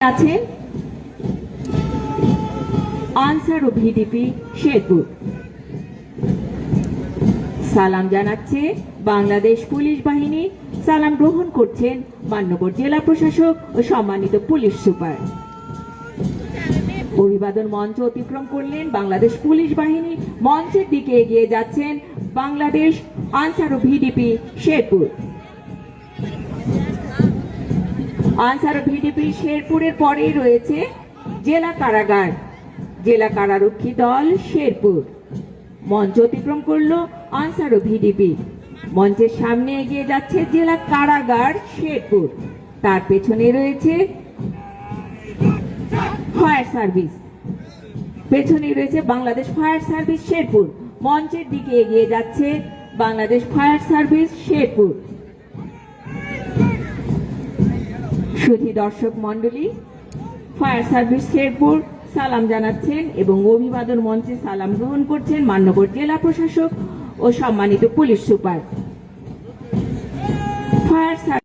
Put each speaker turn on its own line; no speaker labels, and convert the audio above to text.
আছেন আনসার ও ভিডিপি শেরপুর সালাম জানাচ্ছে বাংলাদেশ পুলিশ বাহিনী। সালাম গ্রহণ করছেন মান্যবর জেলা প্রশাসক ও সম্মানিত পুলিশ সুপার। অভিবাদন মঞ্চ অতিক্রম করলেন বাংলাদেশ পুলিশ বাহিনী। মঞ্চের দিকে এগিয়ে যাচ্ছেন বাংলাদেশ আনসার ও ভিডিপি শেরপুর আনসার ভিডিপি শেরপুরের পরেই রয়েছে জেলা কারাগার। জেলা কারারক্ষী দল শেরপুর। মঞ্চ অতিক্রম করল আনসার ও ভিডিপি মঞ্চের সামনে এগিয়ে যাচ্ছে জেলা কারাগার শেরপুর। তার পেছনে রয়েছে ফায়ার সার্ভিস। পেছনে রয়েছে বাংলাদেশ ফায়ার সার্ভিস শেরপুর। মঞ্চের দিকে এগিয়ে যাচ্ছে বাংলাদেশ ফায়ার সার্ভিস শেরপুর। সুধী দর্শক মণ্ডলী, ফায়ার সার্ভিস শেরপুর সালাম জানাচ্ছেন এবং অভিবাদন মঞ্চে সালাম গ্রহণ করছেন মান্যগর জেলা প্রশাসক ও সম্মানিত পুলিশ সুপার। ফায়ার